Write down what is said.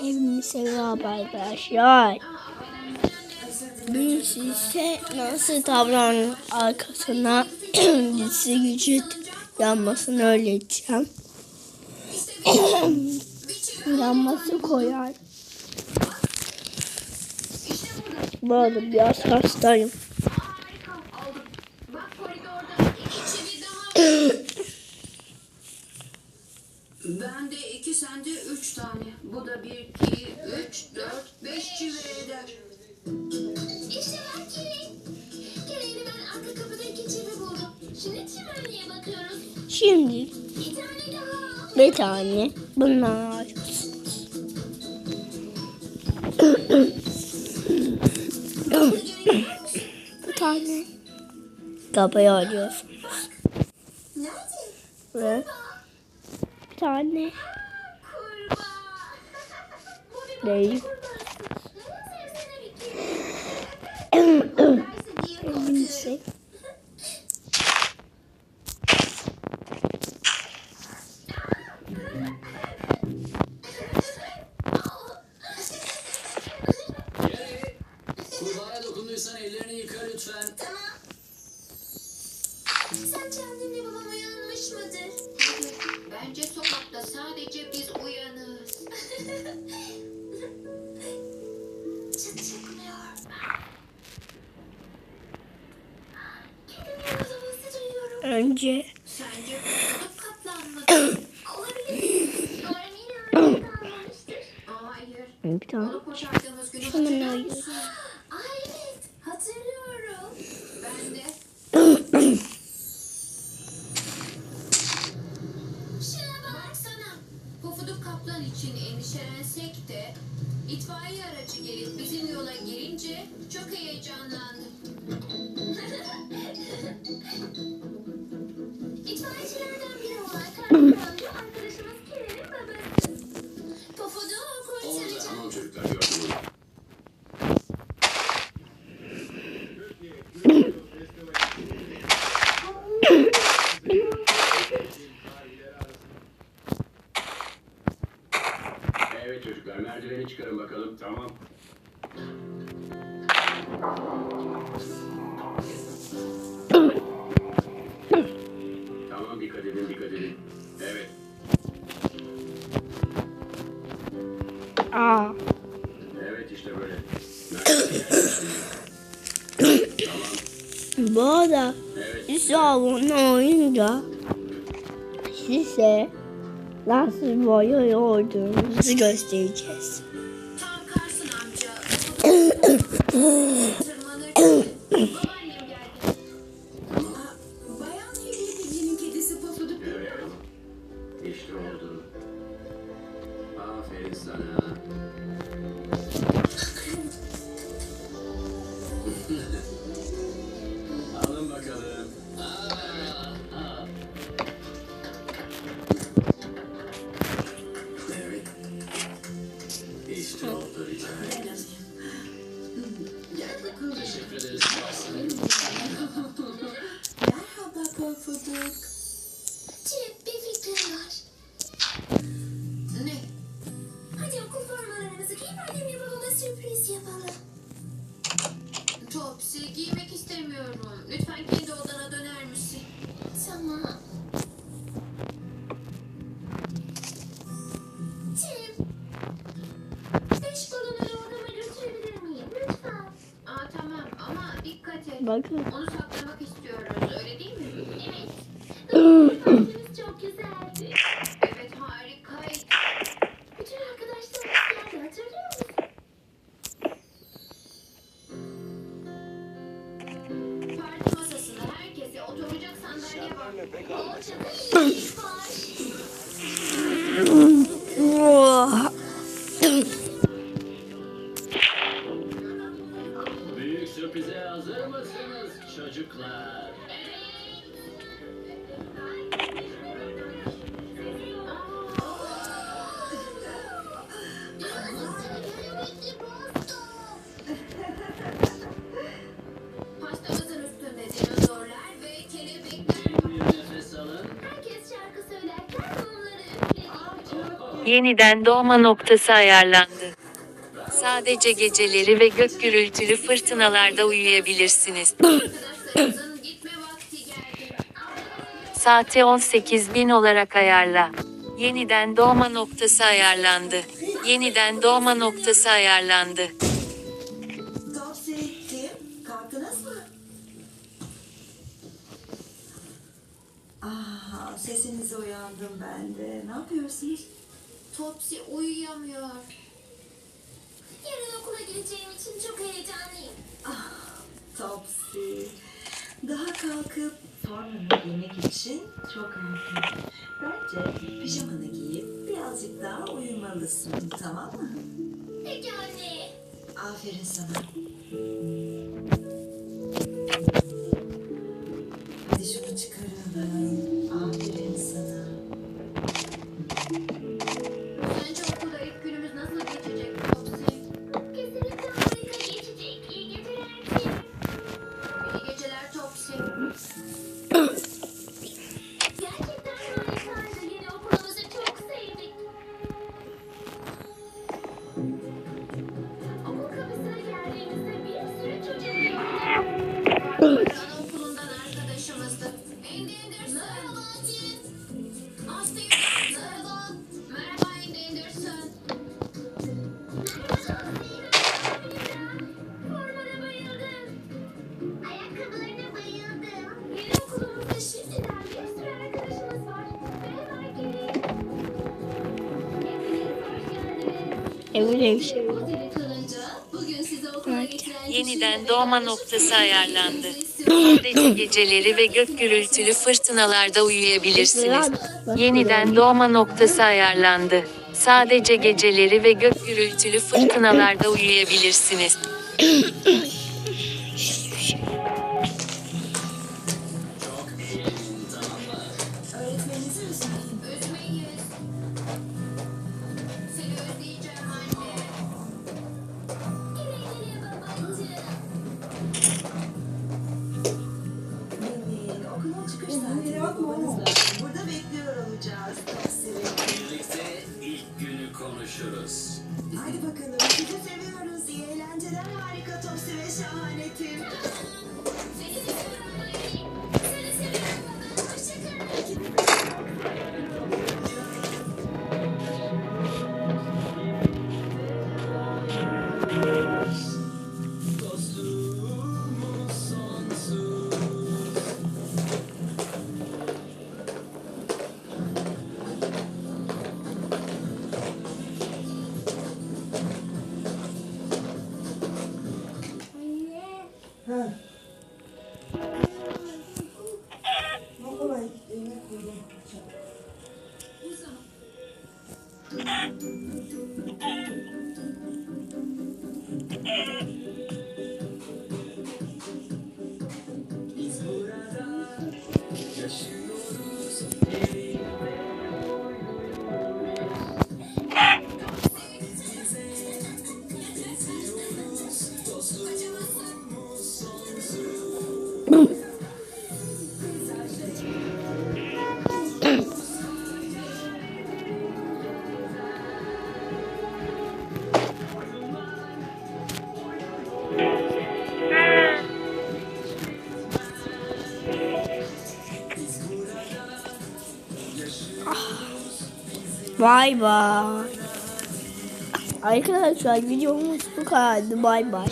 Evimi seviyorum arkadaşlar. Bugün size nasıl davranın arkasına gitsi gücü yanmasını öğreteceğim. Yanması koyar. Bu arada biraz hastayım. Bak koridorda iki çivi daha var. Bende iki, sende üç tane. Bu da bir, iki, üç, dört, beş çivi eder. İşte bak Kirin. Kirin'i ben arka kapıda iki çivi buldum. Şimdi çimenliğe bakıyoruz. Şimdi Bir tane daha. bir tane bunlar. bir tane kapıyı arıyorsunuz. Nerede? Ve bir tane değil. Neyse. Kurbağaya dokunduysan ellerini yıka lütfen. Tamam. Sence annemle babam uyanmış mıdır? Bence sokakta sadece biz uyanığız. Çıt çıkmıyor. Kedim yaradığımızı duyuyorum. Önce Sence katlanmadı. Olabilir. Hayır. bir tane Onu koşardığımız günü Hemen hatırlıyor hayır. musun? Aa evet. Hatırlıyorum. Ben de. Şuna bak. Baksana. Pofuduk kaplan için endişelensek de itfaiye aracı gelip bizim yola girince çok heyecanlandım. İtfaiyecilerden merdiveni çıkarın bakalım. Tamam. Tamam dikkat edin dikkat edin. Evet. Aa, Evet işte böyle. tamam. bu arada Evet. size abone olunca size nasıl boya olduğumuzu göstereceğiz. istemiyorum. Lütfen kendi odana döner misin? Tamam. Tim. Beş balonları odama götürebilir miyim? Lütfen. Aa tamam ama dikkat et. Bakın. Onu saklamak Büyük sürprize hazır mısınız çocuklar? Yeniden doğma noktası ayarlandı. Sadece geceleri ve gök gürültülü fırtınalarda uyuyabilirsiniz. Saati 18.000 olarak ayarla. Yeniden doğma noktası ayarlandı. Yeniden doğma noktası ayarlandı. Ah, sesinize uyandım ben de. Ne yapıyorsunuz? Topsy uyuyamıyor. Yarın okula gideceğim için çok heyecanlıyım. Ah, Topsy. Daha kalkıp formanı giymek için çok erken. Bence pijamanı giyip birazcık daha uyumalısın, tamam mı? Peki anne. Aferin sana. Öyle bir şey. Getiren Yeniden doğma noktası ayarlandı. Sadece geceleri ve gök gürültülü fırtınalarda uyuyabilirsiniz. Yeniden doğma noktası ayarlandı. Sadece geceleri ve gök gürültülü fırtınalarda uyuyabilirsiniz. Burada bekliyor olacağız. Birlikte ilk günü konuşuruz. Hadi bakalım, sizi seviyoruz. İyi eğlenceler, harika Topsy ve şahane Tim. Yeah. Bay bay. Arkadaşlar videomuz bu kadardı. Bay bay.